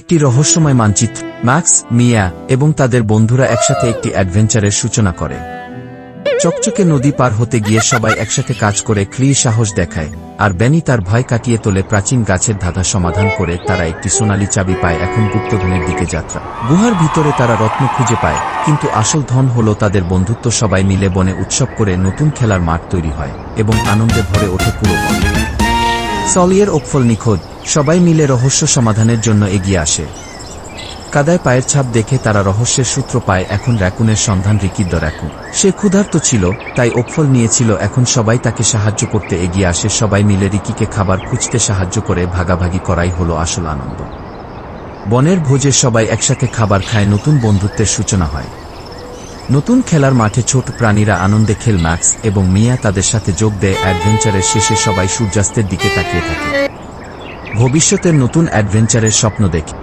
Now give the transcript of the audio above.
একটি রহস্যময় মানচিত্র, ম্যাক্স, মিয়া এবং তাদের বন্ধুরা একসাথে একটি অ্যাডভেঞ্চারের সূচনা করে। চকচকে নদী পার হতে গিয়ে সবাই একসাথে কাজ করে ক্লি সাহস দেখায়, আর বেনি তার ভয় কাটিয়ে তোলে প্রাচীন গাছের ধাঁধা সমাধান করে তারা একটি সোনালী চাবি পায় এখন গুপ্তধনের দিকে যাত্রা। গুহার ভিতরে তারা রত্ন খুঁজে পায়, কিন্তু আসল ধন হল তাদের বন্ধুত্ব সবাই মিলে বনে উৎসব করে নতুন খেলার মাঠ তৈরি হয়, এবং আনন্দে ভরে ওঠে পুরো সলিয়ের ওকফল নিখোঁজ সবাই মিলে রহস্য সমাধানের জন্য এগিয়ে আসে। কাদায় পায়ের ছাপ দেখে তারা রহস্যের সূত্র পায়, এখন র্যাকুনের সন্ধান রিকিদ্দ র্যাকুন। সে ক্ষুধার্ত ছিল, তাই ওকফল নিয়েছিল, এখন সবাই তাকে সাহায্য করতে এগিয়ে আসে, সবাই মিলে রিকিকে খাবার খুঁজতে সাহায্য করে, ভাগাভাগি করাই হলো আসল আনন্দ। বনের ভোজে সবাই একসাথে খাবার খায়, নতুন বন্ধুত্বের সূচনা হয়। নতুন খেলার মাঠে ছোট প্রাণীরা আনন্দে খেল ম্যাক্স এবং মিয়া তাদের সাথে যোগ দেয়, অ্যাডভেঞ্চারের শেষে সবাই সূর্যাস্তের দিকে তাকিয়ে থাকে। ভবিষ্যতের নতুন অ্যাডভেঞ্চারের স্বপ্ন দেখে।